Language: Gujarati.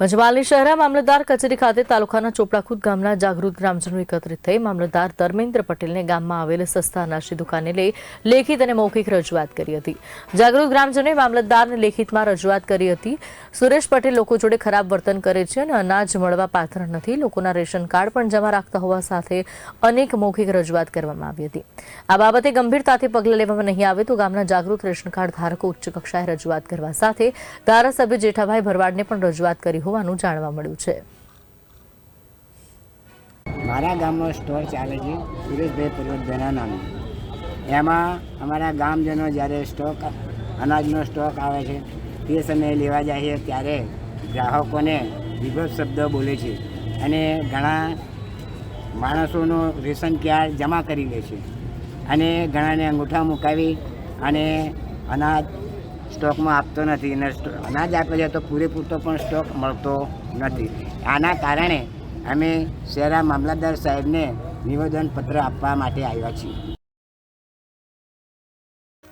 પંચમહાલની શહેરા મામલતદાર કચેરી ખાતે તાલુકાના ચોપડાખુદ ગામના જાગૃત ગ્રામજનો એકત્રિત થઈ મામલતદાર ધર્મેન્દ્ર પટેલને ગામમાં આવેલ સસ્તા અનાજની દુકાને લઈ લેખિત અને મૌખિક રજૂઆત કરી હતી. જાગૃત ગ્રામજનોએ મામલતદારને લેખિતમાં રજૂઆત કરી હતી. સુરેશ પટેલ લોકો જોડે ખરાબ વર્તન કરે છે અને અનાજ મળવા પાત્ર નથી. લોકોના રેશન કાર્ડ પણ જમા રાખતા હોવા સાથે અનેક મૌખિક રજૂઆત કરવામાં આવી હતી. આ બાબતે ગંભીરતાથી પગલાં લેવામાં નહીં આવે તો ગામના જાગૃત રેશન કાર્ડ ધારકો ઉચ્ચ કક્ષાએ રજૂઆત કરવા સાથે ધારાસભ્ય જેઠાભાઈ ભરવાડને પણ રજૂઆત કરી હોવાનું જાણવા મળ્યું છે. મારા ગામનો સ્ટોર ચાલે છે, સુરેશભાઈ પર્વતભાઈના નામે. એમાં અમારા ગામજનો જ્યારે સ્ટોક, અનાજનો સ્ટોક આવે છે, તે સમયે લેવા જઈએ ત્યારે ગ્રાહકોને વિભત શબ્દ બોલે છે અને ઘણા માણસોનું રેશન કાર્ડ જમા કરી લે છે અને ઘણાને અંગૂઠા મુકાવી અને અનાજ સ્ટોકમાં આપતો નથી અને અનાજ આપે છે તો પૂરેપૂરતો પણ સ્ટોક મળતો નથી. આના કારણે અમે શહેરા મામલતદાર સાહેબને નિવેદનપત્ર આપવા માટે આવ્યા છીએ.